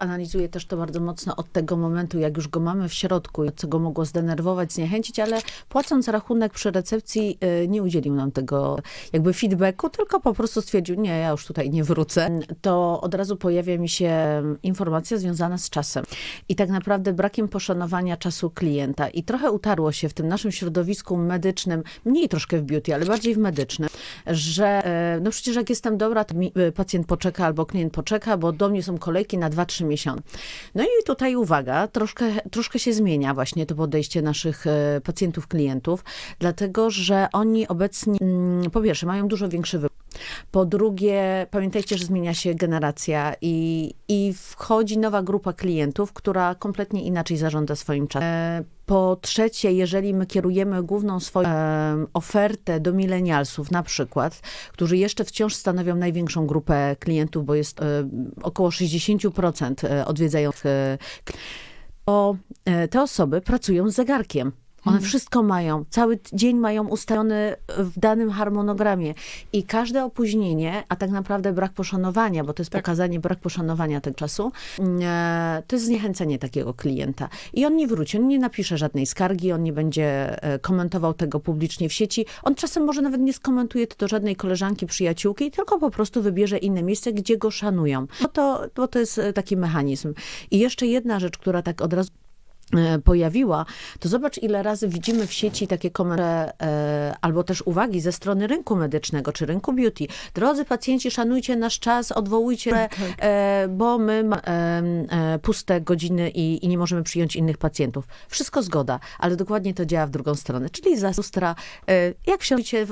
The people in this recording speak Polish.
Analizuję też to bardzo mocno od tego momentu, jak już go mamy w środku, co go mogło zdenerwować, zniechęcić, ale płacąc rachunek przy recepcji y, nie udzielił nam tego jakby feedbacku, tylko po prostu stwierdził, nie, ja już tutaj nie wrócę. To od razu pojawia mi się informacja związana z czasem i tak naprawdę brakiem poszanowania czasu klienta. I trochę utarło się w tym naszym środowisku medycznym, mniej troszkę w beauty, ale bardziej w medycznym, że e, no przecież jak jestem dobra, to e, pacjent poczeka albo klient poczeka, bo do mnie są kolejki na 2-3 miesiące. No i tutaj uwaga, troszkę, troszkę się zmienia właśnie to podejście naszych e, pacjentów, klientów, dlatego że oni obecnie, mm, po pierwsze, mają dużo większy wybór. Po drugie, pamiętajcie, że zmienia się generacja i, i wchodzi nowa grupa klientów, która kompletnie inaczej zarządza swoim czasem. Po trzecie, jeżeli my kierujemy główną swoją ofertę do milenialsów na przykład, którzy jeszcze wciąż stanowią największą grupę klientów, bo jest około 60% e, odwiedzających e, to e, te osoby pracują z zegarkiem. One wszystko mają, cały dzień mają ustalony w danym harmonogramie i każde opóźnienie, a tak naprawdę brak poszanowania, bo to jest pokazanie brak poszanowania tego czasu, e, to jest zniechęcenie takiego klienta. I on nie wróci, on nie napisze żadnej skargi, on nie będzie e, komentował tego publicznie w sieci. On czasem może nawet nie skomentuje to do żadnej koleżanki, przyjaciółki, tylko po prostu wybierze inne miejsce, gdzie go szanują. Bo to, bo to jest e, taki mechanizm. I jeszcze jedna rzecz, która tak od razu e, pojawiła, to zobacz, ile razy widzimy w sieci takie komentarze e, albo też uwagi ze strony rynku medycznego czy rynku beauty. Drodzy pacjenci, szanujcie nasz czas, odwołujcie, e, bo my ma, e, e, puste godziny i, i nie możemy przyjąć innych pacjentów. Wszystko zgoda, ale dokładnie to działa w drugą stronę, czyli za lustra, e, jak wsiądziecie